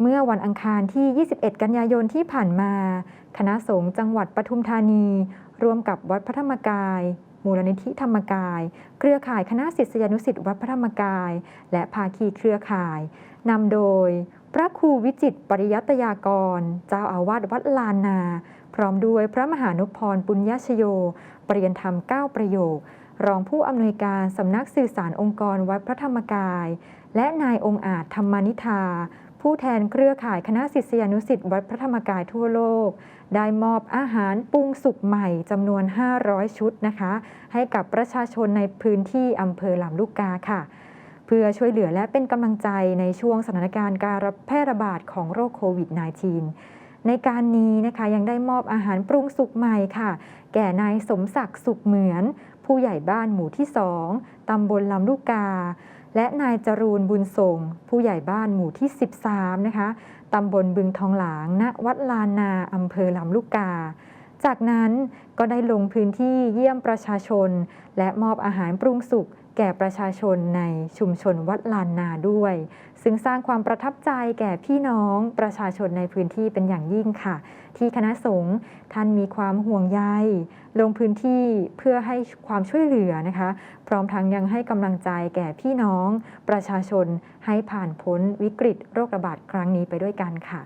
เมื่อวันอังคารที่ 21 กันยายนที่ผ่านมา คณะสงฆ์จังหวัดปทุมธานี ร่วมกับวัดพระธรรมกาย มูลนิธิธรรมกาย เครือข่ายคณะศิษยานุศิษย์วัดพระธรรมกาย และภาคีเครือข่ายนำโดย พระครูวิจิตปริยัตยากร เจ้าอาวาสวัดลานนา พร้อมด้วยพระมหานุพรปุญญชโยปริยนธรรม 9 ประโยค รองผู้อำนวยการสำนักสื่อสารองค์กรวัดพระธรรมกาย และนายองค์อาจธรรมนิธา ผู้แทนเครือข่ายคณะศิษยานุสิษย์วัดพระธรรมกายทั่วโลก ได้มอบอาหารปรุงสุกใหม่จำนวน 500 ชุดนะคะ ให้กับประชาชนในพื้นที่อำเภอลำลูกกาค่ะ เพื่อช่วยเหลือและเป็นกำลังใจในช่วงสถานการณ์การแพร่ระบาดของโรคโควิด -19 ในการนี้นะคะยังได้มอบอาหารปรุงสุกใหม่ค่ะ แก่นายสมศักดิ์สุขเหมือน ผู้ใหญ่บ้านหมู่ที่สองตำบลลำลูกกา และนายจรูนบุญส่ง ผู้ใหญ่บ้านหมู่ที่ 13 นะคะตำบลบึงทองหลางณวัดลานาอำเภอลำลูกกา จากนั้นก็ได้ลงพื้นที่เยี่ยมประชาชน และมอบอาหารปรุงสุกแก่ประชาชนในชุมชนวัดลานนาด้วย ซึ่งสร้างความประทับใจแก่พี่น้องประชาชนในพื้นที่เป็นอย่างยิ่งค่ะ ที่คณะสงฆ์ท่านมีความห่วงใยลงพื้นที่เพื่อให้ความช่วยเหลือนะคะ พร้อมทั้งยังให้กำลังใจแก่พี่น้องประชาชนให้ผ่านพ้นวิกฤตโรคระบาดครั้งนี้ไปด้วยกันค่ะ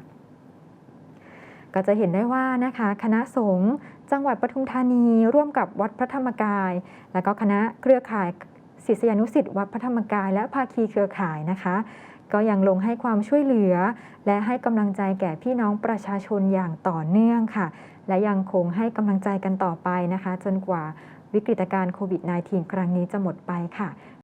ก็จะเห็นได้ว่านะคะ คณะสงฆ์จังหวัดปทุมธานีร่วมกับวัดพระธรรมกาย และก็คณะเครือข่ายศิษยานุศิษย์วัดพระธรรมกาย และภาคีเครือข่ายนะคะ ก็ยังลงให้ความช่วยเหลือ และให้กำลังใจแก่พี่น้องประชาชนอย่างต่อเนื่องค่ะ และยังคงให้กำลังใจกันต่อไปนะคะ จนกว่าวิกฤตการณ์โควิด -19 ครั้งนี้จะหมดไปค่ะ